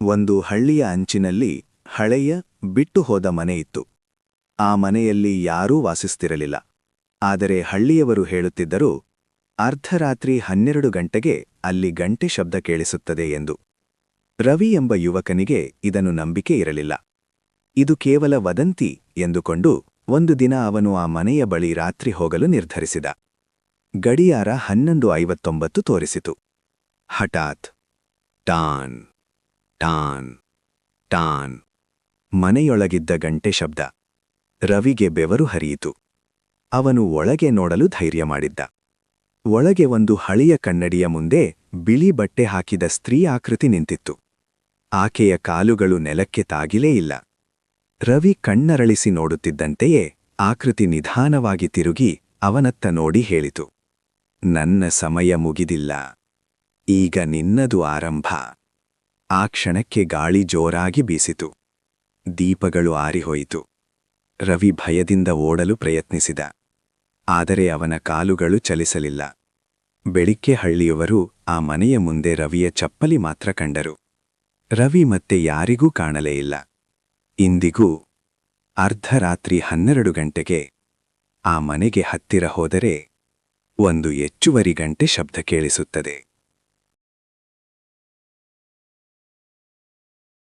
ಒಂದು ಹಳ್ಳಿಯ ಅಂಚಿನಲ್ಲಿ ಹಳೆಯ ಬಿಟ್ಟು ಹೋದ ಮನೆ ಇತ್ತು. ಆ ಮನೆಯಲ್ಲಿ ಯಾರೂ ವಾಸಿಸ್ತಿರಲಿಲ್ಲ. ಆದರೆ ಹಳ್ಳಿಯವರು ಹೇಳುತ್ತಿದ್ದರು, ಅರ್ಧರಾತ್ರಿ ಹನ್ನೆರಡು ಗಂಟೆಗೆ ಅಲ್ಲಿ ಗಂಟೆ ಶಬ್ದ ಕೇಳಿಸುತ್ತದೆ ಎಂದು. ರವಿ ಎಂಬ ಯುವಕನಿಗೆ ಇದನ್ನು ನಂಬಿಕೆ ಇರಲಿಲ್ಲ. ಇದು ಕೇವಲ ವದಂತಿ ಎಂದುಕೊಂಡು ಒಂದು ದಿನ ಅವನು ಆ ಮನೆಯ ಬಳಿ ರಾತ್ರಿ ಹೋಗಲು ನಿರ್ಧರಿಸಿದ. ಗಡಿಯಾರ ಹನ್ನೊಂದು ಐವತ್ತೊಂಬತ್ತು ತೋರಿಸಿತು. ಹಠಾತ್, ಟಾನ್. ಟಾನ್ ಟಾನ್ ಮನೆಯೊಳಗಿದ್ದ ಗಂಟೆ ಶಬ್ದ. ರವಿಗೆ ಬೆವರು ಹರಿಯಿತು. ಅವನು ಒಳಗೆ ನೋಡಲು ಧೈರ್ಯ ಮಾಡಿದ್ದ. ಒಳಗೆ ಒಂದು ಹಳೆಯ ಕನ್ನಡಿಯ ಮುಂದೆ ಬಿಳಿ ಬಟ್ಟೆ ಹಾಕಿದ ಸ್ತ್ರೀ ಆಕೃತಿ ನಿಂತಿತ್ತು. ಆಕೆಯ ಕಾಲುಗಳು ನೆಲಕ್ಕೆ ತಾಗಿಲೇ ಇಲ್ಲ. ರವಿ ಕಣ್ಣರಳಿಸಿ ನೋಡುತ್ತಿದ್ದಂತೆಯೇ ಆಕೃತಿ ನಿಧಾನವಾಗಿ ತಿರುಗಿ ಅವನತ್ತ ನೋಡಿ ಹೇಳಿತು. ನನ್ನ ಸಮಯ ಮುಗಿದಿಲ್ಲ. ಈಗ ನಿನ್ನದು ಆರಂಭ. ಆ ಕ್ಷಣಕ್ಕೆ ಗಾಳಿ ಜೋರಾಗಿ ಬೀಸಿತು. ದೀಪಗಳು ಆರಿಹೋಯಿತು. ರವಿ ಭಯದಿಂದ ಓಡಲು ಪ್ರಯತ್ನಿಸಿದ. ಆದರೆ ಅವನ ಕಾಲುಗಳು ಚಲಿಸಲಿಲ್ಲ. ಬೆಳಿಗ್ಗೆ ಹಳ್ಳಿಯವರು ಆ ಮನೆಯ ಮುಂದೆ ರವಿಯ ಚಪ್ಪಲಿ ಮಾತ್ರ ಕಂಡರು. ರವಿ ಮತ್ತೆ ಯಾರಿಗೂ ಕಾಣಲೇ ಇಲ್ಲ. ಇಂದಿಗೂ ಅರ್ಧರಾತ್ರಿ ಹನ್ನೆರಡು ಗಂಟೆಗೆ ಆ ಮನೆಗೆ ಹತ್ತಿರ ಹೋದರೆ ಒಂದು ಹೆಚ್ಚುವರಿ ಗಂಟೆ ಶಬ್ದ ಕೇಳಿಸುತ್ತದೆ.